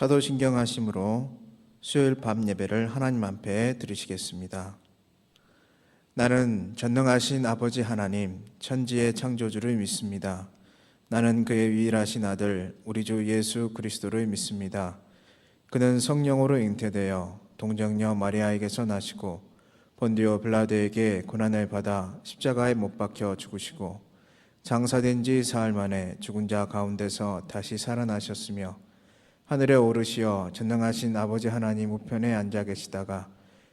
사도신경 하심으로 수요일 밤 예배를 하나님 앞에 드리시겠습니다. 나는 전능하신 아버지 하나님, 천지의 창조주를 믿습니다. 나는 그의 유일하신 아들, 우리 주 예수 그리스도를 믿습니다. 그는 성령으로 잉태되어 동정녀 마리아에게서 나시고 본디오 빌라도에게 고난을 받아 십자가에 못 박혀 죽으시고 장사된 지 사흘 만에 죽은 자 가운데서 다시 살아나셨으며 하늘에 오르시어 전능하신 아버지 하나님 우편에 앉아 계시다가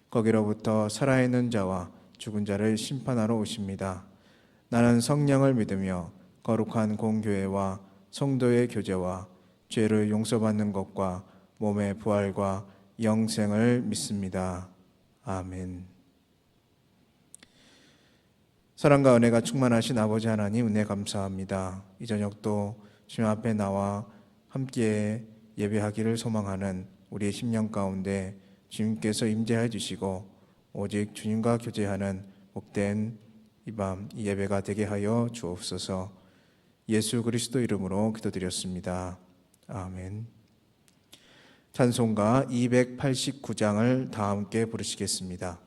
거기로부터 살아있는 자와 죽은 자를 심판하러 오십니다. 나는 성령을 믿으며 거룩한 공교회와 성도의 교제와 죄를 용서받는 것과 몸의 부활과 영생을 믿습니다. 아멘. 사랑과 은혜가 충만하신 아버지 하나님 은혜 감사합니다. 이 저녁도 주님 앞에 나와 함께 예배하기를 소망하는 우리의 심령 가운데 주님께서 임재해 주시고 오직 주님과 교제하는 복된 이 밤 이 예배가 되게 하여 주옵소서. 예수 그리스도 이름으로 기도드렸습니다. 아멘. 찬송가 289장을 다 함께 부르시겠습니다.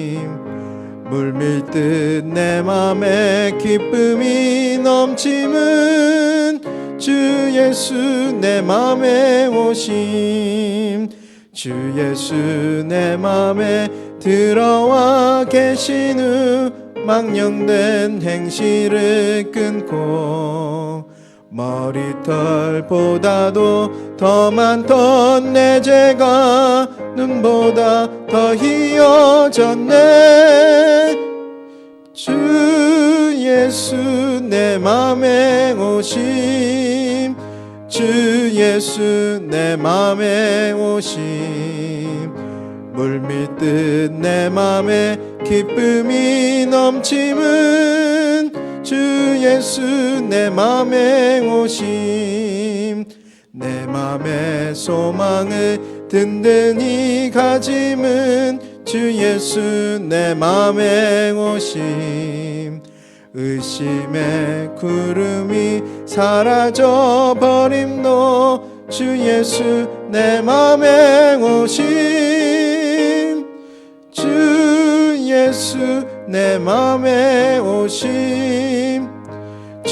물밀듯 내 맘에 기쁨이 넘침은 주 예수 내 맘에 오심. 주 예수 내 맘에 들어와 계신 후 망령된 행실을 끊고 머리털보다도 더 많던 내 죄가 눈보다 더 희어졌네. 주 예수 내 맘에 오심. 주 예수 내 맘에 오심. 물밀듯 내 맘에 기쁨이 넘침은 주 예수 내 맘에 오심 내 맘의 소망을 든든히 가짐은 주 예수 내 맘에 오심. 의심의 구름이 사라져 버림도 주 예수 내 맘에 오심. 주 예수 내 맘에 오심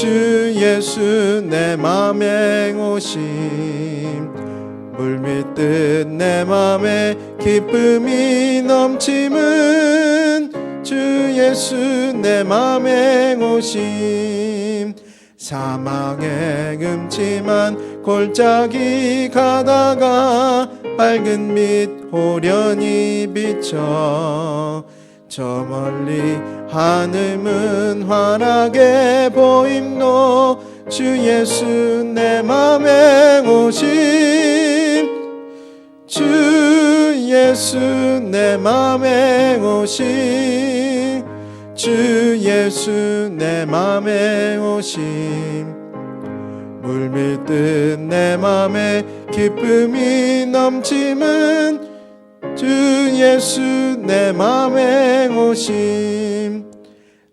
주 예수 내 맘에 오심. 물밀듯 내 맘에 기쁨이 넘침은 주 예수 내 맘에 오심. 사망의 음침한 골짜기 가다가 밝은 빛 호련히 비쳐 저 멀리 하늘문 환하게 보임노. 주 예수 내 맘에 오심 주 예수 내 맘에 오심 주 예수 내 맘에 오심 물밀듯 내 맘에 기쁨이 넘침은 주 예수 내 맘에 오심.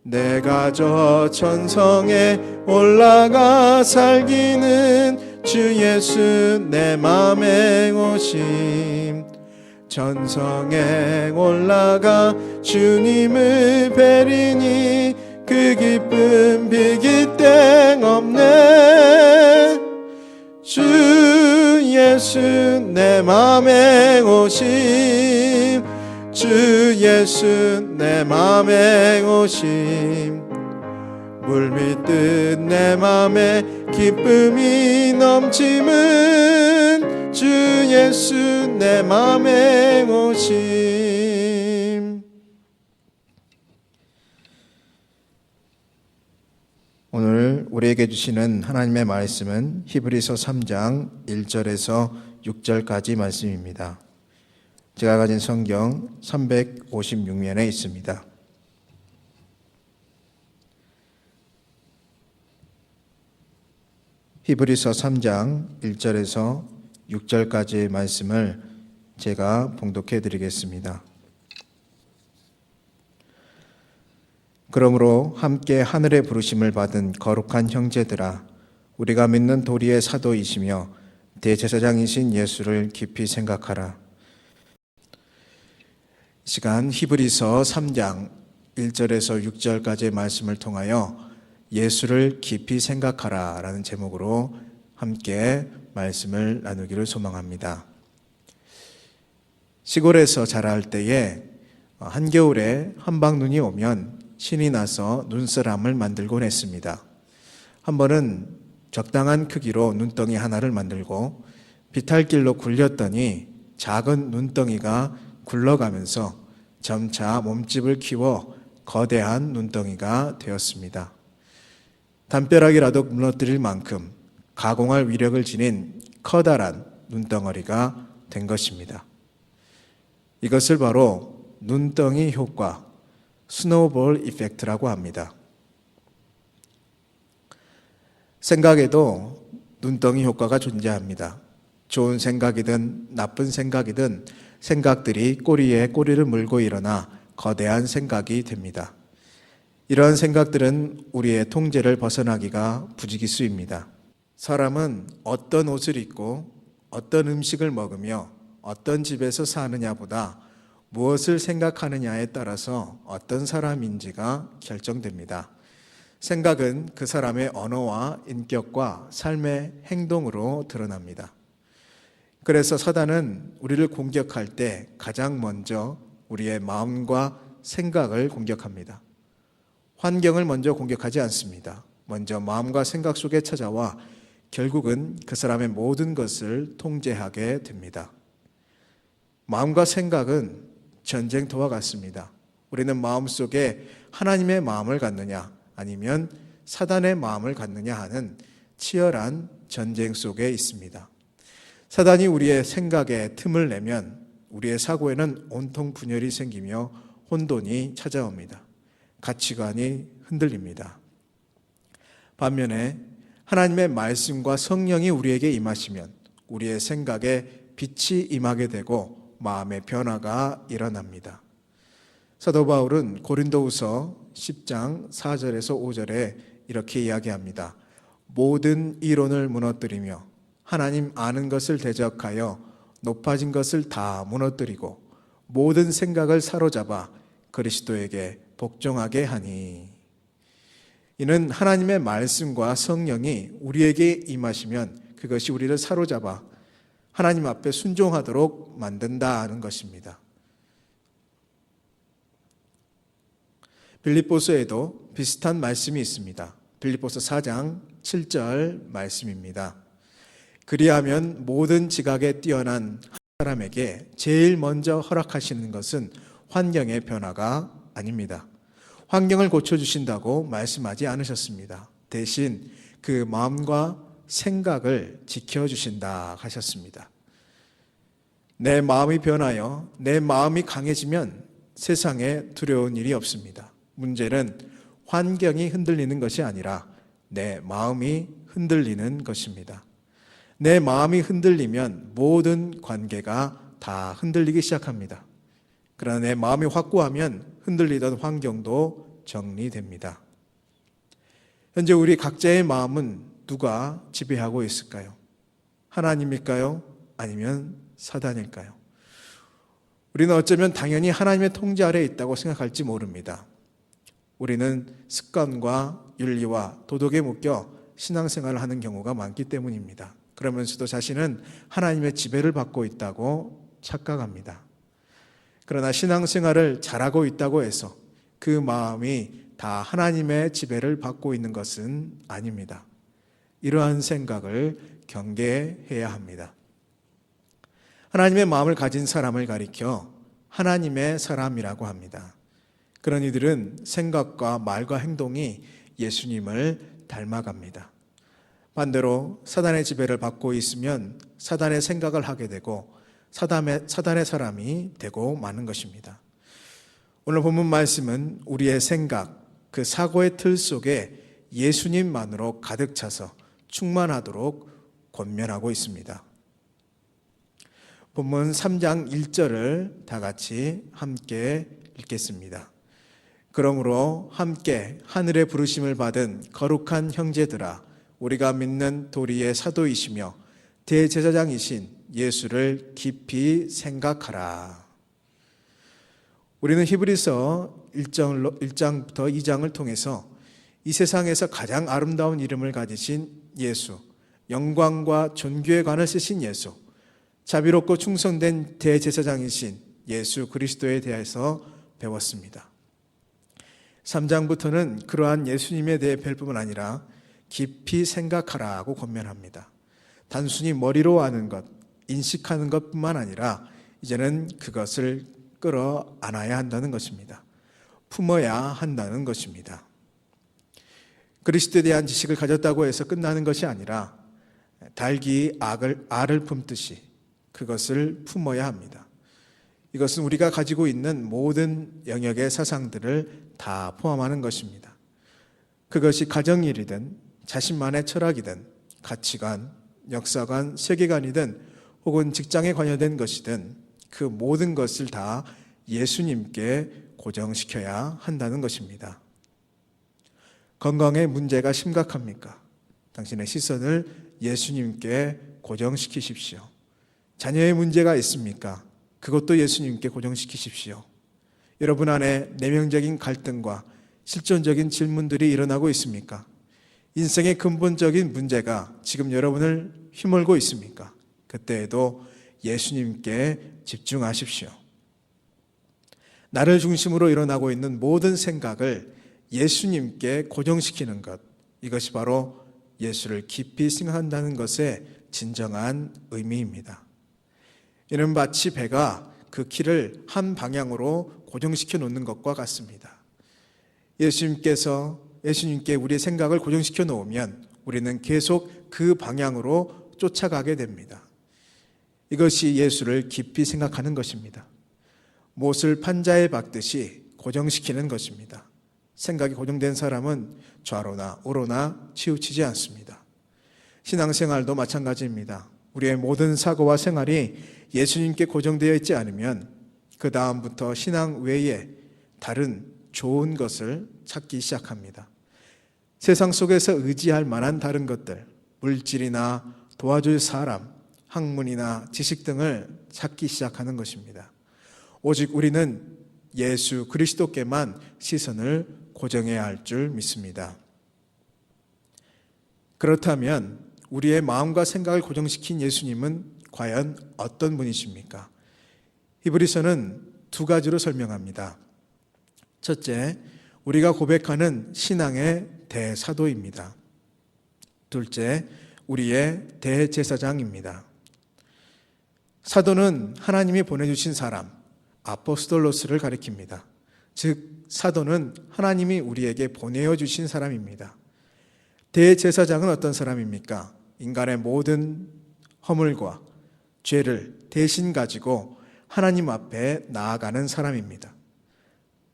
내가 저 천성에 올라가 살기는 주 예수 내 맘에 오심. 천성에 올라가 주님을 뵈리니 그 기쁨 비길 땡 없네. 주 예수 내 맘에 오심. 주 예수 내 맘에 오심. 물밀듯 내 맘에 기쁨이 넘침은 주 예수 내 맘에 오심 우리에게 주시는 하나님의 말씀은 히브리서 3장 1절에서 6절까지 말씀입니다. 제가 가진 성경 356면에 있습니다. 히브리서 3장 1절에서 6절까지의 말씀을 제가 봉독해 드리겠습니다. 그러므로 함께 하늘의 부르심을 받은 거룩한 형제들아 우리가 믿는 도리의 사도이시며 대제사장이신 예수를 깊이 생각하라. 시간 히브리서 3장 1절에서 6절까지의 말씀을 통하여 예수를 깊이 생각하라 라는 제목으로 함께 말씀을 나누기를 소망합니다. 시골에서 자랄 때에 한겨울에 한방 눈이 오면 신이 나서 눈사람을 만들곤 했습니다. 한 번은 적당한 크기로 눈덩이 하나를 만들고 비탈길로 굴렸더니 작은 눈덩이가 굴러가면서 점차 몸집을 키워 거대한 눈덩이가 되었습니다. 담벼락이라도 무너뜨릴 만큼 가공할 위력을 지닌 커다란 눈덩어리가 된 것입니다. 이것을 바로 눈덩이 효과, 스노우볼 이펙트라고 합니다. 생각에도 눈덩이 효과가 존재합니다. 좋은 생각이든 나쁜 생각이든 생각들이 꼬리에 꼬리를 물고 일어나 거대한 생각이 됩니다. 이러한 생각들은 우리의 통제를 벗어나기가 부지기수입니다. 사람은 어떤 옷을 입고 어떤 음식을 먹으며 어떤 집에서 사느냐보다 무엇을 생각하느냐에 따라서 어떤 사람인지가 결정됩니다. 생각은 그 사람의 언어와 인격과 삶의 행동으로 드러납니다. 그래서 사단은 우리를 공격할 때 가장 먼저 우리의 마음과 생각을 공격합니다. 환경을 먼저 공격하지 않습니다. 먼저 마음과 생각 속에 찾아와 결국은 그 사람의 모든 것을 통제하게 됩니다. 마음과 생각은 전쟁터와 같습니다. 우리는 마음속에 하나님의 마음을 갖느냐 아니면 사단의 마음을 갖느냐 하는 치열한 전쟁 속에 있습니다. 사단이 우리의 생각에 틈을 내면 우리의 사고에는 온통 분열이 생기며 혼돈이 찾아옵니다. 가치관이 흔들립니다. 반면에 하나님의 말씀과 성령이 우리에게 임하시면 우리의 생각에 빛이 임하게 되고 마음의 변화가 일어납니다. 사도 바울은 고린도후서 10장 4절에서 5절에 이렇게 이야기합니다. 모든 이론을 무너뜨리며 하나님 아는 것을 대적하여 높아진 것을 다 무너뜨리고 모든 생각을 사로잡아 그리스도에게 복종하게 하니 이는 하나님의 말씀과 성령이 우리에게 임하시면 그것이 우리를 사로잡아 하나님 앞에 순종하도록 만든다는 것입니다. 빌립보서에도 비슷한 말씀이 있습니다. 빌립보서 4장 7절 말씀입니다. 그리하면 모든 지각에 뛰어난 사람에게 제일 먼저 허락하시는 것은 환경의 변화가 아닙니다. 환경을 고쳐주신다고 말씀하지 않으셨습니다. 대신 그 마음과 생각을 지켜주신다 하셨습니다. 내 마음이 변하여 내 마음이 강해지면 세상에 두려운 일이 없습니다. 문제는 환경이 흔들리는 것이 아니라 내 마음이 흔들리는 것입니다. 내 마음이 흔들리면 모든 관계가 다 흔들리기 시작합니다. 그러나 내 마음이 확고하면 흔들리던 환경도 정리됩니다. 현재 우리 각자의 마음은 누가 지배하고 있을까요? 하나님일까요? 아니면 사단일까요? 우리는 어쩌면 당연히 하나님의 통제 아래에 있다고 생각할지 모릅니다. 우리는 습관과 윤리와 도덕에 묶여 신앙생활을 하는 경우가 많기 때문입니다. 그러면서도 자신은 하나님의 지배를 받고 있다고 착각합니다. 그러나 신앙생활을 잘하고 있다고 해서 그 마음이 다 하나님의 지배를 받고 있는 것은 아닙니다. 이러한 생각을 경계해야 합니다. 하나님의 마음을 가진 사람을 가리켜 하나님의 사람이라고 합니다. 그런 이들은 생각과 말과 행동이 예수님을 닮아갑니다. 반대로 사단의 지배를 받고 있으면 사단의 생각을 하게 되고 사단의, 사단의 사람이 되고 마는 것입니다. 오늘 본문 말씀은 우리의 생각, 그 사고의 틀 속에 예수님만으로 가득 차서 충만하도록 권면하고 있습니다. 본문 3장 1절을 다 같이 함께 읽겠습니다. 그러므로 함께 하늘의 부르심을 받은 거룩한 형제들아 우리가 믿는 도리의 사도이시며 대제사장이신 예수를 깊이 생각하라. 우리는 히브리서 1장부터 2장을 통해서 이 세상에서 가장 아름다운 이름을 가지신 예수, 영광과 존귀에 관을 쓰신 예수, 자비롭고 충성된 대제사장이신 예수 그리스도에 대해서 배웠습니다. 3장부터는 그러한 예수님에 대해 별 뿐만 아니라 깊이 생각하라고 권면합니다. 단순히 머리로 아는 것, 인식하는 것 뿐만 아니라 이제는 그것을 끌어 안아야 한다는 것입니다. 품어야 한다는 것입니다. 그리스도에 대한 지식을 가졌다고 해서 끝나는 것이 아니라 달기 악을, 알을 품듯이 그것을 품어야 합니다. 이것은 우리가 가지고 있는 모든 영역의 사상들을 다 포함하는 것입니다. 그것이 가정일이든 자신만의 철학이든 가치관, 역사관, 세계관이든 혹은 직장에 관여된 것이든 그 모든 것을 다 예수님께 고정시켜야 한다는 것입니다. 건강에 문제가 심각합니까? 당신의 시선을 예수님께 고정시키십시오. 자녀의 문제가 있습니까? 그것도 예수님께 고정시키십시오. 여러분 안에 내면적인 갈등과 실존적인 질문들이 일어나고 있습니까? 인생의 근본적인 문제가 지금 여러분을 휘몰고 있습니까? 그때에도 예수님께 집중하십시오. 나를 중심으로 일어나고 있는 모든 생각을 예수님께 고정시키는 것, 이것이 바로 예수를 깊이 생각한다는 것의 진정한 의미입니다. 이는 마치 배가 그 키를 한 방향으로 고정시켜 놓는 것과 같습니다. 예수님께서 예수님께 우리의 생각을 고정시켜 놓으면 우리는 계속 그 방향으로 쫓아가게 됩니다. 이것이 예수를 깊이 생각하는 것입니다. 못을 판자에 박듯이 고정시키는 것입니다. 생각이 고정된 사람은 좌로나 우로나 치우치지 않습니다. 신앙생활도 마찬가지입니다. 우리의 모든 사고와 생활이 예수님께 고정되어 있지 않으면 그 다음부터 신앙 외에 다른 좋은 것을 찾기 시작합니다. 세상 속에서 의지할 만한 다른 것들, 물질이나 도와줄 사람, 학문이나 지식 등을 찾기 시작하는 것입니다. 오직 우리는 예수 그리스도께만 시선을 고정해야 할 줄 믿습니다. 그렇다면 우리의 마음과 생각을 고정시킨 예수님은 과연 어떤 분이십니까? 히브리서는 두 가지로 설명합니다. 첫째, 우리가 고백하는 신앙의 대사도입니다. 둘째, 우리의 대제사장입니다. 사도는 하나님이 보내주신 사람, 아포스톨로스를 가리킵니다. 즉, 사도는 하나님이 우리에게 보내어 주신 사람입니다. 대제사장은 어떤 사람입니까? 인간의 모든 허물과 죄를 대신 가지고 하나님 앞에 나아가는 사람입니다.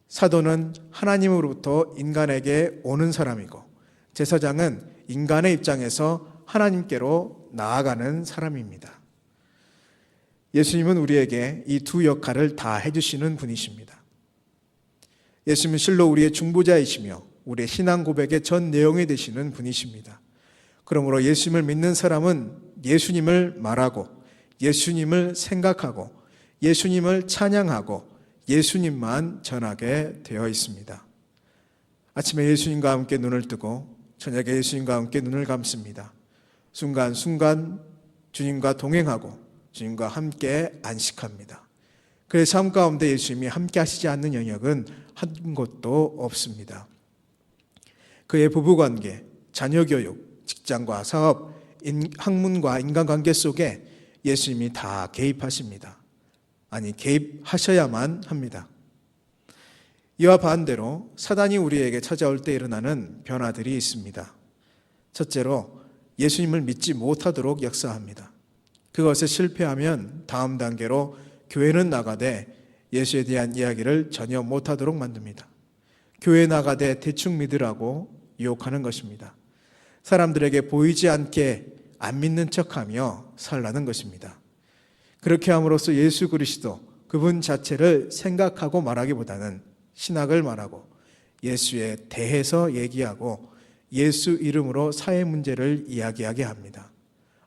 사도는 하나님으로부터 인간에게 오는 사람이고 제사장은 인간의 입장에서 하나님께로 나아가는 사람입니다. 예수님은 우리에게 이 두 역할을 다 해주시는 분이십니다. 예수님은 실로 우리의 중보자이시며 우리의 신앙 고백의 전 내용이 되시는 분이십니다. 그러므로 예수님을 믿는 사람은 예수님을 말하고 예수님을 생각하고 예수님을 찬양하고 예수님만 전하게 되어 있습니다. 아침에 예수님과 함께 눈을 뜨고 저녁에 예수님과 함께 눈을 감습니다. 순간순간 주님과 동행하고 주님과 함께 안식합니다. 그의 삶 가운데 예수님이 함께 하시지 않는 영역은 한 곳도 없습니다. 그의 부부 관계, 자녀 교육, 직장과 사업, 학문과 인간관계 속에 예수님이 다 개입하십니다. 아니, 개입하셔야만 합니다. 이와 반대로 사단이 우리에게 찾아올 때 일어나는 변화들이 있습니다. 첫째로 예수님을 믿지 못하도록 역사합니다. 그것에 실패하면 다음 단계로 교회는 나가되 예수에 대한 이야기를 전혀 못하도록 만듭니다. 교회 나가되 대충 믿으라고 유혹하는 것입니다. 사람들에게 보이지 않게 안 믿는 척하며 살라는 것입니다. 그렇게 함으로써 예수 그리스도 그분 자체를 생각하고 말하기보다는 신학을 말하고 예수에 대해서 얘기하고 예수 이름으로 사회 문제를 이야기하게 합니다.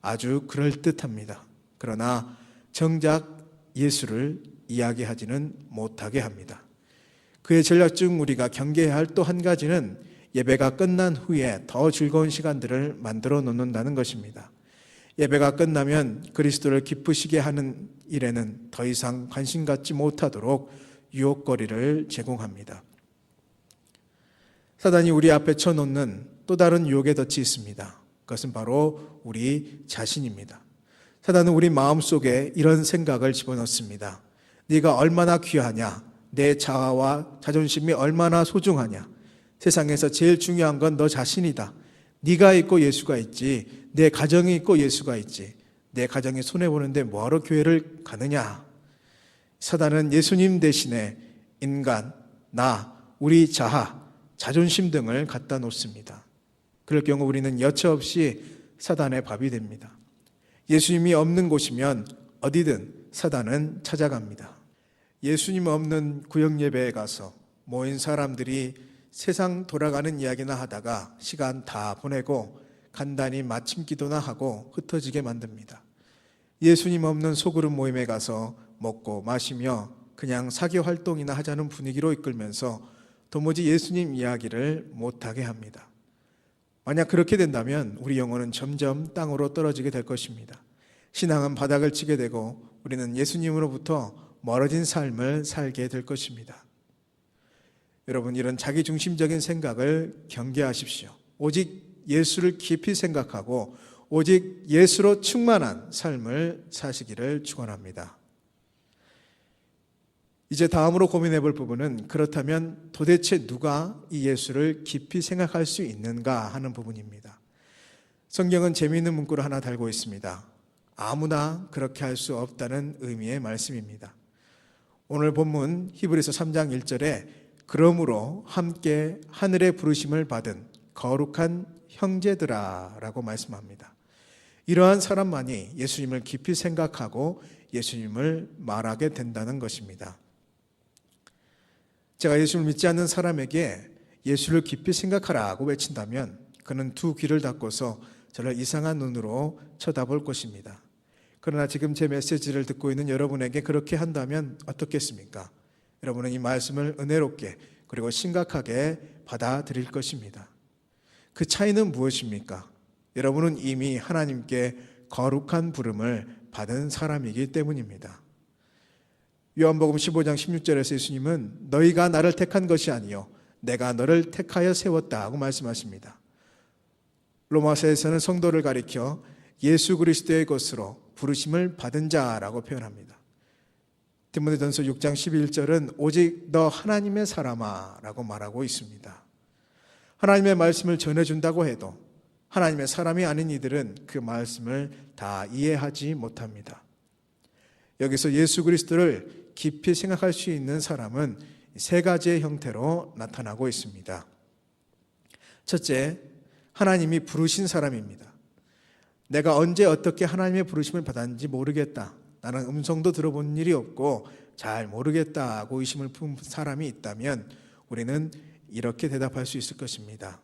아주 그럴듯합니다. 그러나 정작 예수를 이야기하지는 못하게 합니다. 그의 전략 중 우리가 경계해야 할 또 한 가지는 예배가 끝난 후에 더 즐거운 시간들을 만들어 놓는다는 것입니다. 예배가 끝나면 그리스도를 기쁘시게 하는 일에는 더 이상 관심 갖지 못하도록 유혹거리를 제공합니다. 사단이 우리 앞에 쳐놓는 또 다른 유혹의 덫이 있습니다. 그것은 바로 우리 자신입니다. 사단은 우리 마음 속에 이런 생각을 집어넣습니다. 네가 얼마나 귀하냐? 내 자아와 자존심이 얼마나 소중하냐? 세상에서 제일 중요한 건 너 자신이다. 네가 있고 예수가 있지. 내 가정이 있고 예수가 있지. 내 가정이 손해 보는데 뭐하러 교회를 가느냐? 사단은 예수님 대신에 인간, 나, 우리 자아, 자존심 등을 갖다 놓습니다. 그럴 경우 우리는 여처 없이 사단의 밥이 됩니다. 예수님이 없는 곳이면 어디든 사단은 찾아갑니다. 예수님 없는 구역 예배에 가서 모인 사람들이 세상 돌아가는 이야기나 하다가 시간 다 보내고 간단히 마침 기도나 하고 흩어지게 만듭니다. 예수님 없는 소그룹 모임에 가서 먹고 마시며 그냥 사교 활동이나 하자는 분위기로 이끌면서 도무지 예수님 이야기를 못하게 합니다. 만약 그렇게 된다면 우리 영혼은 점점 땅으로 떨어지게 될 것입니다. 신앙은 바닥을 치게 되고 우리는 예수님으로부터 멀어진 삶을 살게 될 것입니다. 여러분, 이런 자기 중심적인 생각을 경계하십시오. 오직 예수를 깊이 생각하고 오직 예수로 충만한 삶을 사시기를 축원합니다. 이제 다음으로 고민해 볼 부분은 그렇다면 도대체 누가 이 예수를 깊이 생각할 수 있는가 하는 부분입니다. 성경은 재미있는 문구를 하나 달고 있습니다. 아무나 그렇게 할 수 없다는 의미의 말씀입니다. 오늘 본문 히브리서 3장 1절에 그러므로 함께 하늘의 부르심을 받은 거룩한 형제들아라고 말씀합니다. 이러한 사람만이 예수님을 깊이 생각하고 예수님을 말하게 된다는 것입니다. 제가 예수를 믿지 않는 사람에게 예수를 깊이 생각하라고 외친다면 그는 두 귀를 닫고서 저를 이상한 눈으로 쳐다볼 것입니다. 그러나 지금 제 메시지를 듣고 있는 여러분에게 그렇게 한다면 어떻겠습니까? 여러분은 이 말씀을 은혜롭게 그리고 심각하게 받아들일 것입니다. 그 차이는 무엇입니까? 여러분은 이미 하나님께 거룩한 부름을 받은 사람이기 때문입니다. 요한복음 15장 16절에서 예수님은 너희가 나를 택한 것이 아니요 내가 너를 택하여 세웠다고 말씀하십니다. 로마서에서는 성도를 가리켜 예수 그리스도의 것으로 부르심을 받은 자라고 표현합니다. 디모데전서 6장 11절은 오직 너 하나님의 사람아라고 말하고 있습니다. 하나님의 말씀을 전해 준다고 해도 하나님의 사람이 아닌 이들은 그 말씀을 다 이해하지 못합니다. 여기서 예수 그리스도를 깊이 생각할 수 있는 사람은 세 가지의 형태로 나타나고 있습니다. 첫째, 하나님이 부르신 사람입니다. 내가 언제 어떻게 하나님의 부르심을 받았는지 모르겠다. 나는 음성도 들어본 일이 없고 잘 모르겠다고 의심을 품 사람이 있다면 우리는 이렇게 대답할 수 있을 것입니다.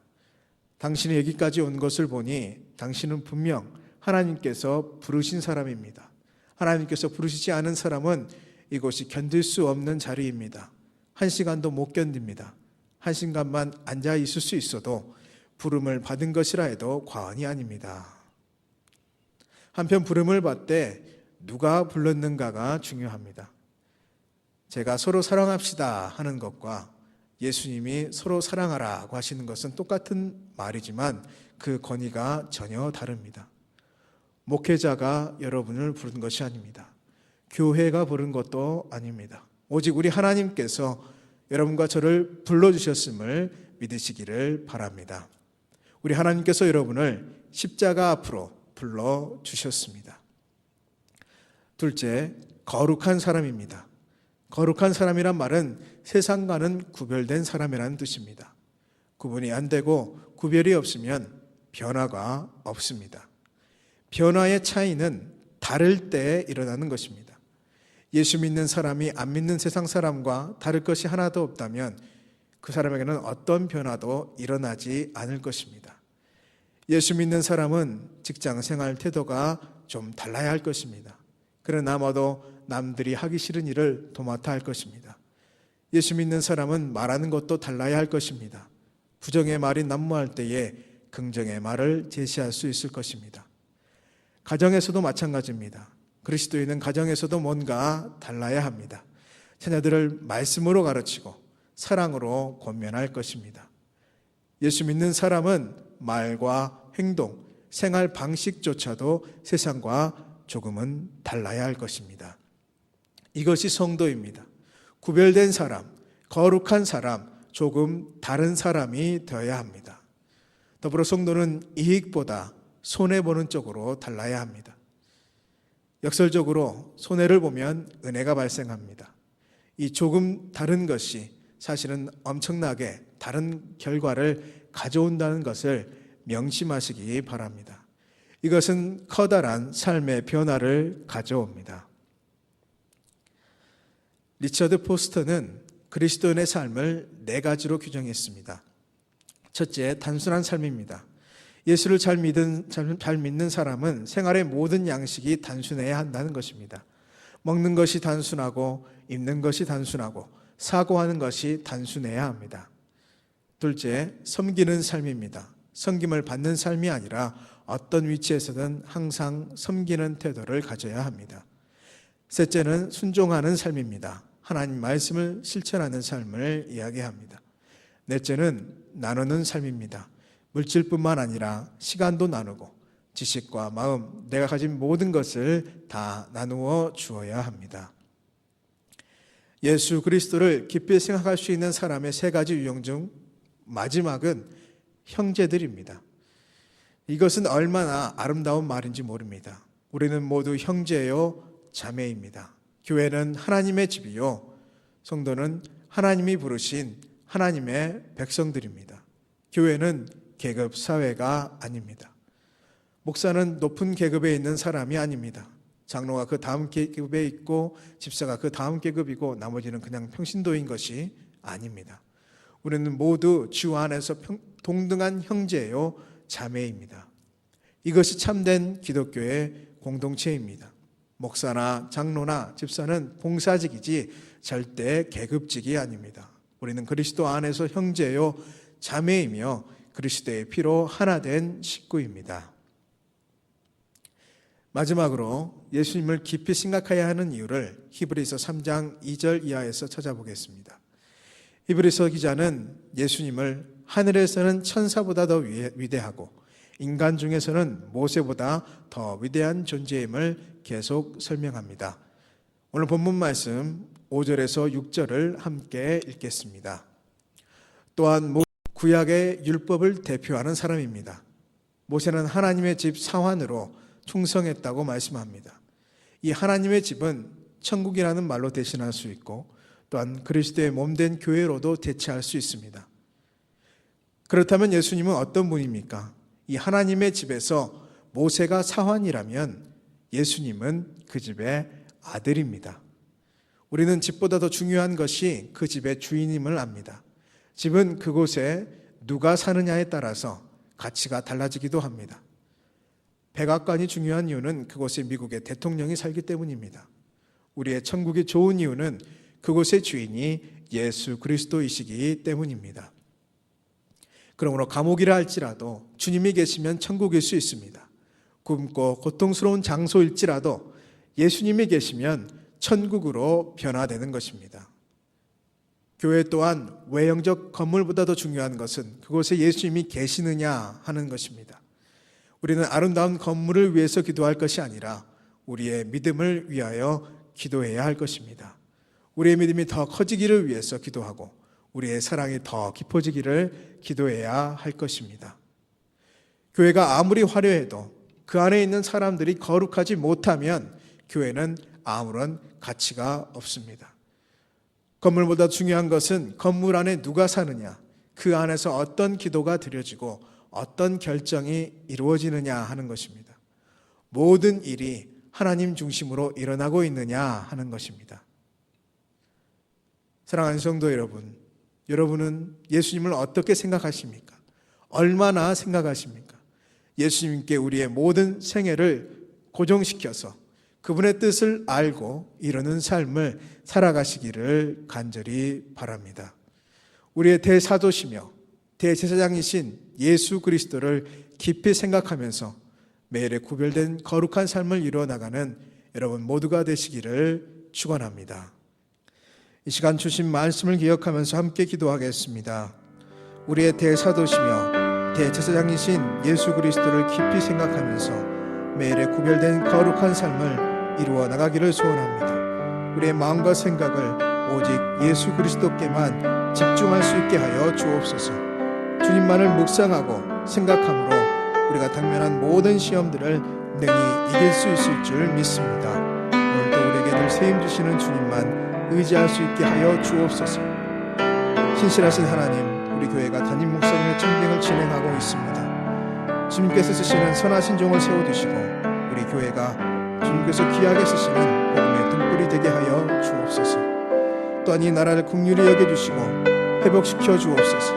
당신이 여기까지 온 것을 보니 당신은 분명 하나님께서 부르신 사람입니다. 하나님께서 부르시지 않은 사람은 이곳이 견딜 수 없는 자리입니다. 한 시간도 못 견딥니다. 한 시간만 앉아 있을 수 있어도 부름을 받은 것이라 해도 과언이 아닙니다. 한편 부름을 받되 누가 불렀는가가 중요합니다. 제가 서로 사랑합시다 하는 것과 예수님이 서로 사랑하라고 하시는 것은 똑같은 말이지만 그 권위가 전혀 다릅니다. 목회자가 여러분을 부른 것이 아닙니다. 교회가 부른 것도 아닙니다. 오직 우리 하나님께서 여러분과 저를 불러주셨음을 믿으시기를 바랍니다. 우리 하나님께서 여러분을 십자가 앞으로 불러 주셨습니다. 둘째, 거룩한 사람입니다. 거룩한 사람이란 말은 세상과는 구별된 사람이라는 뜻입니다. 구분이 안 되고 구별이 없으면 변화가 없습니다. 변화의 차이는 다를 때에 일어나는 것입니다. 예수 믿는 사람이 안 믿는 세상 사람과 다를 것이 하나도 없다면 그 사람에게는 어떤 변화도 일어나지 않을 것입니다. 예수 믿는 사람은 직장 생활 태도가 좀 달라야 할 것입니다. 그러나 아마도 남들이 하기 싫은 일을 도맡아 할 것입니다. 예수 믿는 사람은 말하는 것도 달라야 할 것입니다. 부정의 말이 난무할 때에 긍정의 말을 제시할 수 있을 것입니다. 가정에서도 마찬가지입니다. 그리스도인은 가정에서도 뭔가 달라야 합니다. 자녀들을 말씀으로 가르치고 사랑으로 권면할 것입니다. 예수 믿는 사람은 말과 행동, 생활 방식조차도 세상과 조금은 달라야 할 것입니다. 이것이 성도입니다. 구별된 사람, 거룩한 사람, 조금 다른 사람이 되어야 합니다. 더불어 성도는 이익보다 손해보는 쪽으로 달라야 합니다. 역설적으로 손해를 보면 은혜가 발생합니다. 이 조금 다른 것이 사실은 엄청나게 다른 결과를 가져온다는 것을 명심하시기 바랍니다. 이것은 커다란 삶의 변화를 가져옵니다. 리처드 포스터는 그리스도인의 삶을 네 가지로 규정했습니다. 첫째, 단순한 삶입니다. 예수를 잘 믿은 잘 믿는 사람은 생활의 모든 양식이 단순해야 한다는 것입니다. 먹는 것이 단순하고 입는 것이 단순하고 사고하는 것이 단순해야 합니다. 둘째, 섬기는 삶입니다. 섬김을 받는 삶이 아니라 어떤 위치에서든 항상 섬기는 태도를 가져야 합니다. 셋째는 순종하는 삶입니다. 하나님 말씀을 실천하는 삶을 이야기합니다. 넷째는 나누는 삶입니다. 물질뿐만 아니라 시간도 나누고 지식과 마음, 내가 가진 모든 것을 다 나누어 주어야 합니다. 예수 그리스도를 깊이 생각할 수 있는 사람의 세 가지 유형 중 마지막은 형제들입니다. 이것은 얼마나 아름다운 말인지 모릅니다. 우리는 모두 형제요, 자매입니다. 교회는 하나님의 집이요, 성도는 하나님이 부르신 하나님의 백성들입니다. 교회는 계급 사회가 아닙니다. 목사는 높은 계급에 있는 사람이 아닙니다. 장로가 그 다음 계급에 있고 집사가 그 다음 계급이고 나머지는 그냥 평신도인 것이 아닙니다. 우리는 모두 주 안에서 동등한 형제요 자매입니다. 이것이 참된 기독교의 공동체입니다. 목사나 장로나 집사는 봉사직이지 절대 계급직이 아닙니다. 우리는 그리스도 안에서 형제요 자매이며 그리스도의 피로 하나 된 식구입니다. 마지막으로 예수님을 깊이 생각해야 하는 이유를 히브리서 3장 2절 이하에서 찾아보겠습니다. 히브리서 기자는 예수님을 하늘에서는 천사보다 더 위대하고 인간 중에서는 모세보다 더 위대한 존재임을 계속 설명합니다. 오늘 본문 말씀 5절에서 6절을 함께 읽겠습니다. 또한 구약의 율법을 대표하는 사람입니다. 모세는 하나님의 집 사환으로 충성했다고 말씀합니다. 이 하나님의 집은 천국이라는 말로 대신할 수 있고 또한 그리스도의 몸된 교회로도 대체할 수 있습니다. 그렇다면 예수님은 어떤 분입니까? 이 하나님의 집에서 모세가 사환이라면 예수님은 그 집의 아들입니다. 우리는 집보다 더 중요한 것이 그 집의 주인임을 압니다. 집은 그곳에 누가 사느냐에 따라서 가치가 달라지기도 합니다. 백악관이 중요한 이유는 그곳에 미국의 대통령이 살기 때문입니다. 우리의 천국이 좋은 이유는 그곳의 주인이 예수 그리스도이시기 때문입니다. 그러므로 감옥이라 할지라도 주님이 계시면 천국일 수 있습니다. 굶고 고통스러운 장소일지라도 예수님이 계시면 천국으로 변화되는 것입니다. 교회 또한 외형적 건물보다 도 중요한 것은 그곳에 예수님이 계시느냐 하는 것입니다. 우리는 아름다운 건물을 위해서 기도할 것이 아니라 우리의 믿음을 위하여 기도해야 할 것입니다. 우리의 믿음이 더 커지기를 위해서 기도하고 우리의 사랑이 더 깊어지기를 기도해야 할 것입니다. 교회가 아무리 화려해도 그 안에 있는 사람들이 거룩하지 못하면 교회는 아무런 가치가 없습니다. 건물보다 중요한 것은 건물 안에 누가 사느냐, 그 안에서 어떤 기도가 드려지고 어떤 결정이 이루어지느냐 하는 것입니다. 모든 일이 하나님 중심으로 일어나고 있느냐 하는 것입니다. 사랑하는 성도 여러분, 여러분은 예수님을 어떻게 생각하십니까? 얼마나 생각하십니까? 예수님께 우리의 모든 생애를 고정시켜서 그분의 뜻을 알고 이루는 삶을 살아가시기를 간절히 바랍니다. 우리의 대사도시며 대제사장이신 예수 그리스도를 깊이 생각하면서 매일의 구별된 거룩한 삶을 이루어 나가는 여러분 모두가 되시기를 축원합니다. 이 시간 주신 말씀을 기억하면서 함께 기도하겠습니다. 우리의 대사도시며 대제사장이신 예수 그리스도를 깊이 생각하면서 매일의 구별된 거룩한 삶을 이루어 나가기를 소원합니다. 우리의 마음과 생각을 오직 예수 그리스도께만 집중할 수 있게 하여 주옵소서. 주님만을 묵상하고 생각함으로 우리가 당면한 모든 시험들을 능히 이길 수 있을 줄 믿습니다. 오늘도 우리에게 늘 세임 주시는 주님만 의지할 수 있게 하여 주옵소서. 신실하신 하나님, 우리 교회가 담임 목사님의 청빙을 진행하고 있습니다. 주님께서 쓰시는 선하신 종을 세워두시고 우리 교회가 주님께서 귀하게 쓰시는 복음의 등불이 되게 하여 주옵소서. 또한 이 나라를 국률이 여겨주시고 회복시켜 주옵소서.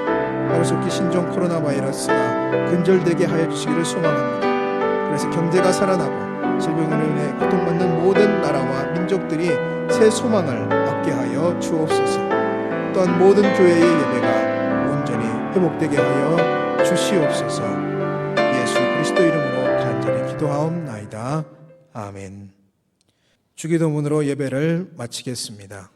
하루속히 신종 코로나 바이러스가 근절되게 하여 주시기를 소망합니다. 그래서 경제가 살아나고 질병으로 인해 고통받는 모든 나라와 민족들이 새 소망을 얻게 하여 주옵소서. 또한 모든 교회의 예배가 온전히 회복되게 하여 주시옵소서. 예수 그리스도 이름으로 간절히 기도하옵나이다. 아멘. 주기도문으로 예배를 마치겠습니다.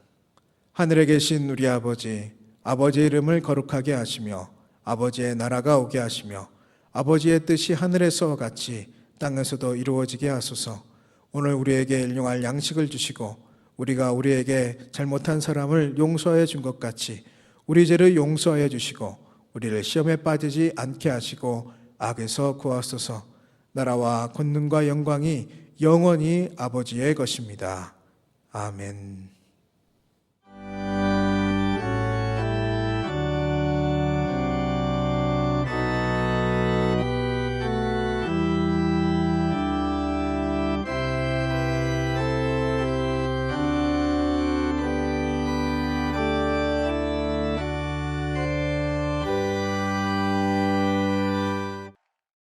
하늘에 계신 우리 아버지, 아버지의 이름을 거룩하게 하시며 아버지의 나라가 오게 하시며 아버지의 뜻이 하늘에서 같이 땅에서도 이루어지게 하소서. 오늘 우리에게 일용할 양식을 주시고 우리가 우리에게 잘못한 사람을 용서해 준 것 같이 우리 죄를 용서해 주시고 우리를 시험에 빠지지 않게 하시고 악에서 구하소서. 나라와 권능과 영광이 영원히 아버지의 것입니다. 아멘.